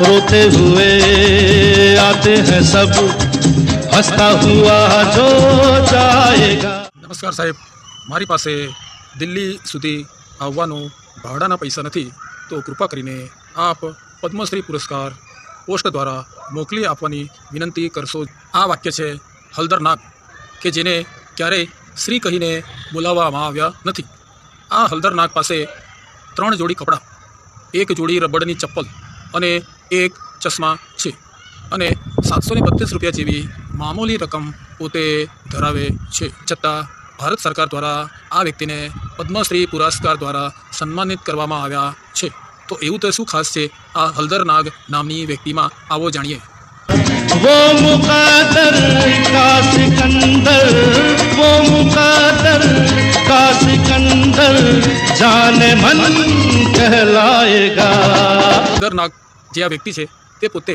रोते हुए आते हैं सब हंसता हुआ जो जाएगा નમસ્કાર સાહેબ મારી પાસે દિલ્હી સુધી આવવાનું ભાડાના પૈસા નથી તો કૃપા કરીને આપ પદ્મશ્રી પુરસ્કાર પોસ્ટ દ્વારા મોકલી આપવાની વિનંતી કરશો આ વાક્ય છે હલદર નાગ કે જેને ક્યારેય શ્રી કહીને બોલાવવામાં આવ્યા નથી આ હલદર નાગ પાસે ત્રણ જોડી કપડાં એક જોડી રબડની ચપ્પલ અને એક ચશ્મા છે અને સાતસો ને બત્રીસ રૂપિયા જેવી મામૂલી રકમ પોતે ધરાવે છે છતાં ભારત સરકાર દ્વારા આ વ્યક્તિને પદ્મશ્રી પુરસ્કાર દ્વારા સન્માનિત કરવામાં આવ્યા છે તો એવું તો શું ખાસ છે આ હલદર નાગ નામની વ્યક્તિમાં આવો જાણીએ वो मुकादर का सिकंदर वो मुकादर का જાને મન કહેલાયેગા ખતરનાક જે આ વ્યક્તિ છે તે પોતે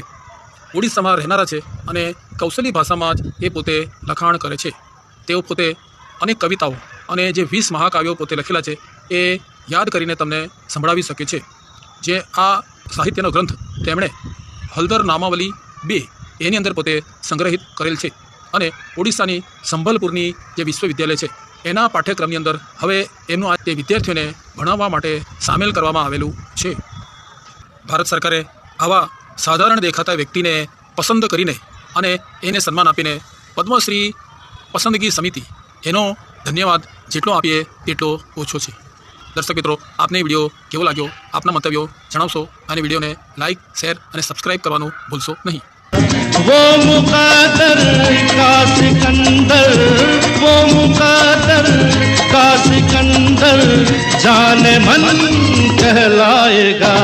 ઓડિશામાં રહેનારા છે અને કૌશલી ભાષામાં જ એ પોતે લખાણ કરે છે તેઓ પોતે અનેક કવિતાઓ અને જે વીસ મહાકાવ્યો પોતે લખેલા છે એ યાદ કરીને તમને સંભળાવી શકે છે। જે આ સાહિત્યનો ગ્રંથ તેમણે હલદર નામાવલી બે એની અંદર પોતે સંગ્રહિત કરેલ છે। અને ઓડિશાની સંભલપુરની જે વિશ્વવિદ્યાલય છે, એના પાઠ્યક્રમની અંદર હવે એમનું આ તે વિદ્યાર્થીઓને ભણાવવા માટે સામેલ કરવામાં આવેલું છે. ભારત સરકારે આવા સાધારણ દેખાતા વ્યક્તિને પસંદ કરીને અને એને સન્માન આપીને પદ્મશ્રી પસંદગી સમિતિ, એનો ધન્યવાદ જેટલો આપીએ તેટલો ઓછો છે. દર્શક મિત્રો, આપને વીડિયો કેવો લાગ્યો? આપના મંતવ્યો જણાવશો અને વિડીયોને લાઇક શેર અને સબસ્ક્રાઇબ કરવાનું ભૂલશો નહીં. मुकादर का सिकंदर जाने मन कहलाएगा